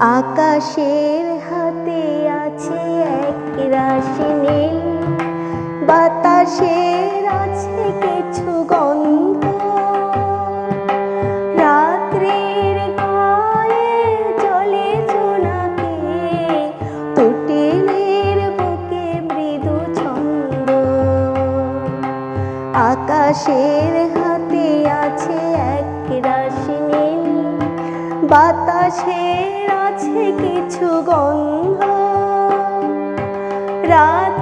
আকাশের হাতে আছে এক রাশি নীল। বাতাসের আছে কিছু গন্ধ। রাত্রির গায়ে চলে জোনাকে তুটিলের বুকে মৃদু ছন্দ। আকাশের হাতে আছে এক রাশি নীল। বাতাসের আছে কিছু গন্ধ। রাত্রির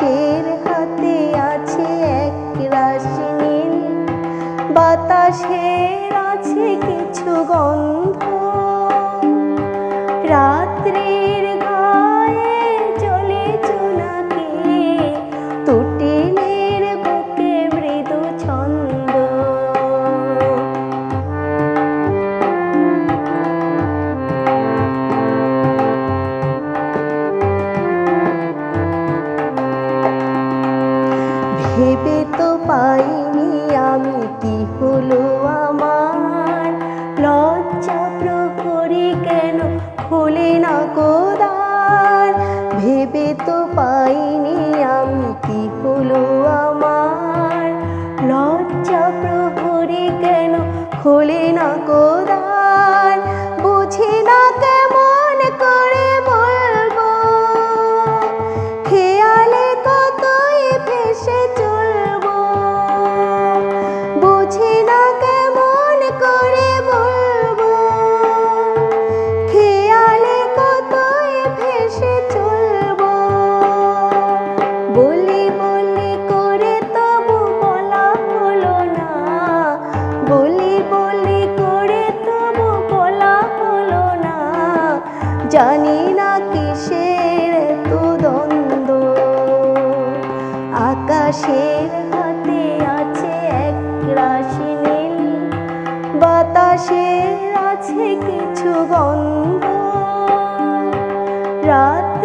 আকাশের হাতে আছে এক রাশি নীল বাতাসের আছে কিছু গন্ধ। হলো আমার। লজ্জা প্রহরী কেন খুলে না কোদার ভেবে তো পাইনি আমি কি হলো আমার। লজ্জা প্রহরী কেন খুলে না গোদার জানি না কিসের তো দ্বন্দ্ব আকাশের হাতে আছে এক রাশি নীল, বাতাসের আছে কিছু গন্ধ। রাত